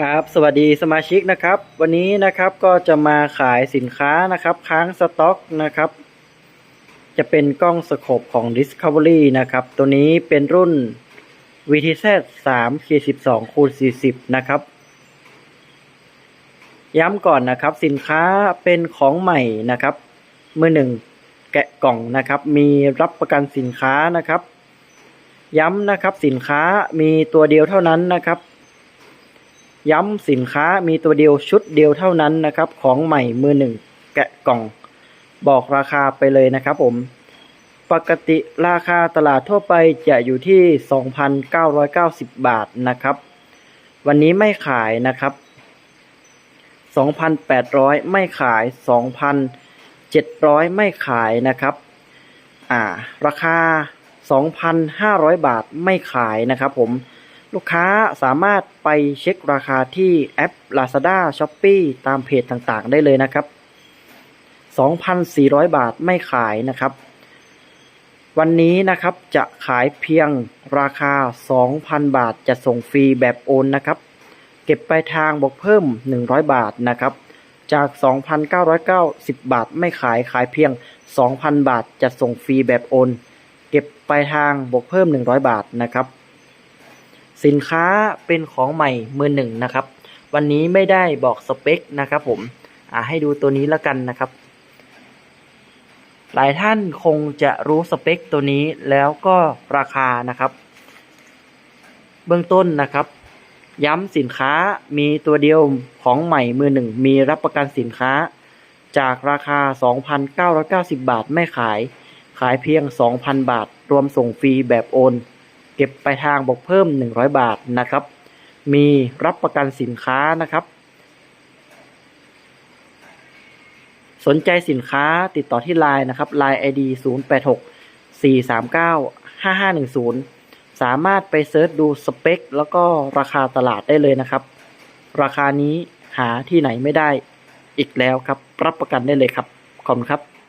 ครับสวัสดีสมาชิกนะครับ วันนี้นะครับก็จะมาขายสินค้านะครับ ค้างสต็อกนะครับ จะเป็นกล้องสโคปของ Discovery นะครับ ตัวนี้เป็นรุ่น VTZ 3 12คูณ40 นะครับ ย้ำก่อนนะครับสินค้าเป็นของใหม่นะครับ มือหนึ่งแกะกล่องนะครับ มีรับประกันสินค้านะครับ ย้ำนะครับสินค้ามีตัวเดียวเท่านั้นนะครับ ย้ำสินค้ามีตัวเดียวชุดเดียวเท่านั้นนะครับ ของใหม่มือหนึ่งแกะกล่อง บอกราคาไปเลยนะครับผม ปกติราคาตลาดทั่วไปจะอยู่ที่ 2,990 บาทนะครับ วันนี้ไม่ขายนะครับ 2,800 ไม่ขาย 2,700 ไม่ขายนะครับ อ่า ราคา 2,500 บาทไม่ขายนะครับผม ลูกค้าสามารถไปเช็คราคาที่แอป Lazada Shopee ตามเพจต่างๆ ได้เลยนะครับ 2,400 บาทไม่ขายนะครับ วันนี้นะครับจะขายเพียงราคา 2,000 บาทจะส่งฟรีแบบโอนนะครับ เก็บปลายทางบวกเพิ่ม 100 บาทนะครับ จาก 2,990 บาทไม่ขายขายเพียง 2,000 บาทจะส่งฟรีแบบโอน เก็บปลายทางบวกเพิ่ม 100 บาทนะครับ สินค้าเป็นของใหม่มือหนึ่งนะครับ วันนี้ไม่ได้บอกสเปคนะครับผมอ่าให้ดูตัวนี้แล้วกันนะครับ หลายท่านคงจะรู้สเปคตัวนี้แล้วก็ราคานะครับ เบื้องต้นนะครับ ย้ำสินค้ามีตัวเดียวของใหม่มือหนึ่งมีรับประกันสินค้า จากราคา 2,990 บาทไม่ขาย ขายเพียง 2,000 บาท รวมส่งฟรีแบบโอน ก็บไปลายทางบวกเพิ่ม 100 บาทนะครับ มีรับประกันสินค้านะครับ สนใจสินค้าติดต่อที่ Line นะครับ Line ID 086 439 5510 สามารถไปเซิร์ชดูสเปค แล้วก็ราคาตลาดได้เลยนะครับ ราคานี้หาที่ไหนไม่ได้อีกแล้วครับ รับประกันได้เลยครับ ขอบคุณครับ